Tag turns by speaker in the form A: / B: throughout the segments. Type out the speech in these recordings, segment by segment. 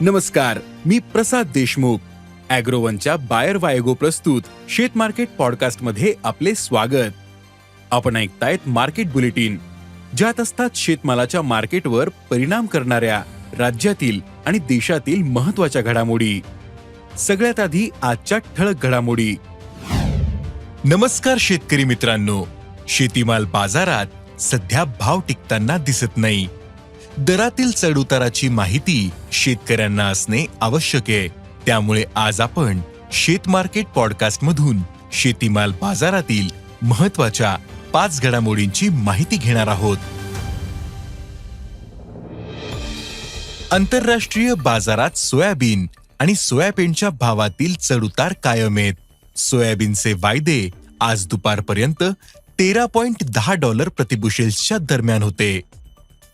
A: नमस्कार मी प्रसाद देशमुख. अॅग्रोवनच्या बायर वायगो प्रस्तुत शेत मार्केट पॉडकास्टमध्ये आपले स्वागत. आपण ऐकतायत मार्केट बुलेटिन ज्यात असतात शेतमालाच्या मार्केटवर परिणाम करणाऱ्या राज्यातील आणि देशातील महत्त्वाच्या घडामोडी. सगळ्यात आधी आजच्या ठळक घडामोडी. नमस्कार शेतकरी मित्रांनो. शेतीमाल बाजारात सध्या भाव टिकताना दिसत नाही. दरातील चढउताराची माहिती शेतकऱ्यांना असणे आवश्यक आहे. त्यामुळे आज आपण शेत मार्केट शेतीमाल बाजारातील महत्त्वाच्या पाच घडामोडींची माहिती घेणार आहोत. आंतरराष्ट्रीय बाजारात सोयाबीन आणि सोयाबीनच्या भावातील चढउतार कायम आहेत. सोयाबीनचे वायदे आज दुपारपर्यंत तेरा पॉइंट दहा डॉलर प्रतिबुशेल्सच्या दरम्यान होते.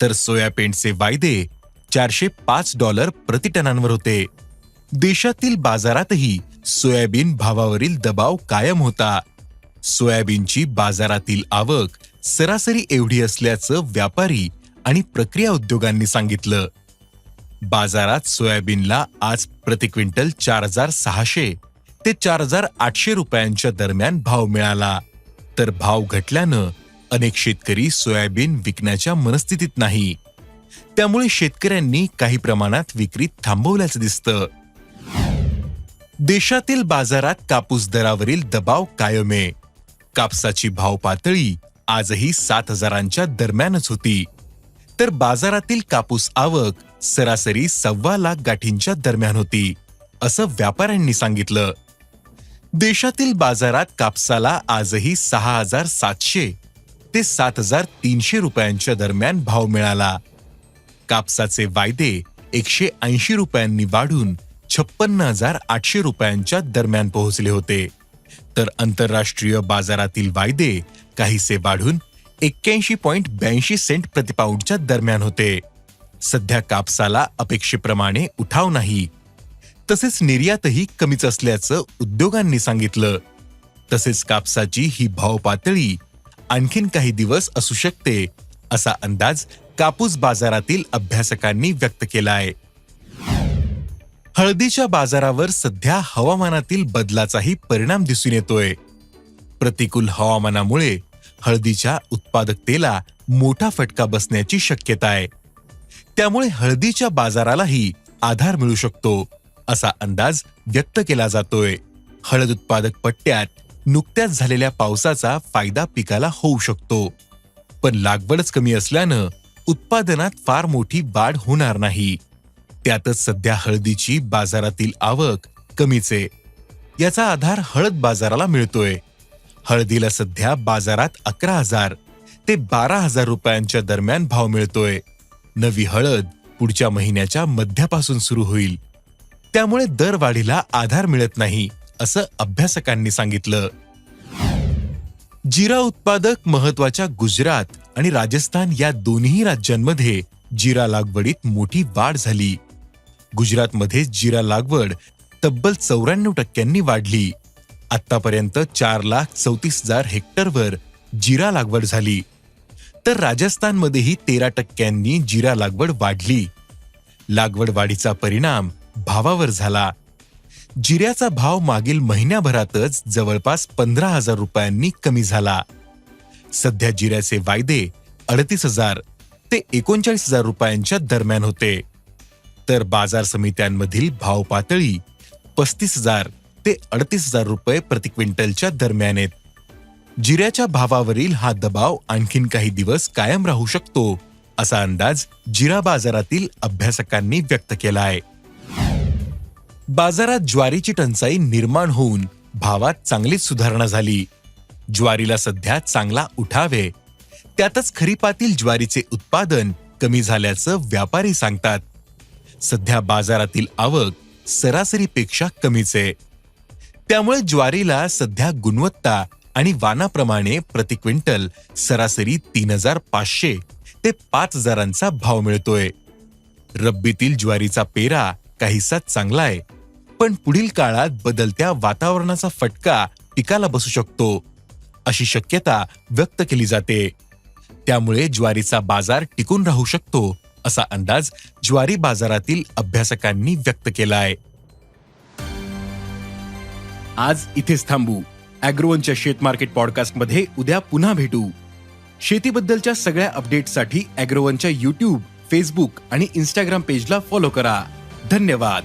A: तर सोयाबीनचे वायदे चारशे पाच डॉलर प्रतिटनांवर होते. देशातील बाजारातही सोयाबीन भावावरील दबाव कायम होता. सोयाबीनची बाजारातील आवक सरासरी एवढी असल्याचं व्यापारी आणि प्रक्रिया उद्योगांनी सांगितलं. बाजारात सोयाबीनला आज प्रति क्विंटल चार हजार सहाशे ते चार हजार आठशे रुपयांच्या दरम्यान भाव मिळाला. तर भाव घटल्यानं अनेक शेतकरी सोयाबीन विकण्याच्या मनस्थितीत नाही. त्यामुळे शेतकऱ्यांनी काही प्रमाणात विक्री थांबवल्याचं दिसतं. देशातील बाजारात कापूस दरावरील दबाव कायम आहे कापसाची भाव पातळी आजही सात हजारांच्या दरम्यानच होती. तर बाजारातील कापूस आवक सरासरी सव्वा लाख गाठींच्या दरम्यान होती असं व्यापाऱ्यांनी सांगितलं. देशातील बाजारात कापसाला आजही सहा हजार सातशे ते सात हजार तीनशे रुपयांच्या दरम्यान भाव मिळाला. कापसाचे वायदे एकशे ऐंशी रुपयांनी वाढून छप्पन्न हजार आठशे रुपयांच्या दरम्यान पोहोचले होते. तर आंतरराष्ट्रीय बाजारातील वायदे काहीसे वाढून एक्क्याऐंशी पॉईंट ब्याऐंशी सेंट प्रतिपाऊंडच्या दरम्यान होते. सध्या कापसाला अपेक्षेप्रमाणे उठाव नाही. तसेच निर्यातही कमीच असल्याचं उद्योगांनी सांगितलं. तसेच कापसाची ही भाव पातळी आणखीन काही दिवस असू शकते असा अंदाज कापूस बाजारातील अभ्यासकांनी व्यक्त केला आहे हळदीच्या बाजारावर सध्या हवामानातील बदलाचाही परिणाम दिसून येतोय. प्रतिकूल हवामानामुळे हळदीच्या उत्पादकतेला मोठा फटका बसण्याची शक्यता आहे. त्यामुळे हळदीच्या बाजारालाही आधार मिळू शकतो असा अंदाज व्यक्त केला जातोय. हळद उत्पादक पट्ट्यात नुकत्याच झालेल्या पावसाचा फायदा पिकाला होऊ शकतो. पण लागवडच कमी असल्यानं उत्पादनात फार मोठी वाढ होणार नाही. त्यातच सध्या हळदीची बाजारातील आवक कमीच आहे. याचा आधार हळद बाजाराला मिळतोय. हळदीला सध्या बाजारात अकरा हजार ते बारा हजार रुपयांच्या दरम्यान भाव मिळतोय. नवी हळद पुढच्या महिन्याच्या मध्यापासून सुरू होईल. त्यामुळे दरवाढीला आधार मिळत नाही. असं अभ्यासकांनी सांगितलं. जिरा उत्पादक महत्त्वाच्या गुजरात आणि राजस्थान या दोन्ही राज्यांमध्ये जिरा लागवडीत मोठी वाढ झाली. गुजरातमध्ये जिरा लागवड तब्बल चौऱ्याण्णव टक्क्यांनी वाढली. आतापर्यंत चार लाख चौतीस हजार हेक्टरवर जिरा लागवड झाली. तर राजस्थानमध्येही तेरा टक्क्यांनी जिरा लागवड वाढली. लागवड वाढीचा परिणाम भावावर झाला. जिऱ्याचा भाव मागील महिन्याभरातच जवळपास पंधरा हजार रुपयांनी कमी झाला. सध्या जिऱ्याचे वायदे अडतीस हजार ते एकोणचाळीस हजार रुपयांच्या दरम्यान होते. तर बाजार समित्यांमधील भाव पातळी पस्तीस हजार ते अडतीस हजार रुपये प्रति क्विंटलच्या दरम्यान आहेत. जिऱ्याच्या भावावरील हा दबाव आणखीन काही दिवस कायम राहू शकतो असा अंदाज जिरा बाजारातील अभ्यासकांनी व्यक्त केला आहे. बाजारात ज्वारीची टंचाई निर्माण होऊन भावात चांगलीच सुधारणा झाली. ज्वारीला सध्या चांगला उठावे. त्यातच खरीपातील ज्वारीचे उत्पादन कमी झाल्याचं व्यापारी सांगतात. सध्या बाजारातील आवक सरासरीपेक्षा कमीच आहे. त्यामुळे ज्वारीला सध्या गुणवत्ता आणि वानाप्रमाणे प्रति क्विंटल सरासरी तीन हजार पाचशे ते पाच हजारांचा भाव मिळतोय. रब्बीतील ज्वारीचा पेरा काहीसा चांगला आहे. पण पुढील काळात बदलत्या वातावरणाचा फटका पिकाला बसू शकतो अशी शक्यता व्यक्त केली जाते. त्यामुळे ज्वारीचा बाजार टिकून राहू शकतो असा अंदाज ज्वारी बाजारातील अभ्यासकांनी व्यक्त केलाय. आज इथेच थांबू. अॅग्रोवनच्या शेत मार्केट पॉडकास्टमध्ये उद्या पुन्हा भेटू. शेतीबद्दलच्या सगळ्या अपडेट्ससाठी अॅग्रोवनच्या युट्यूब फेसबुक आणि इन्स्टाग्राम पेजला फॉलो करा. धन्यवाद.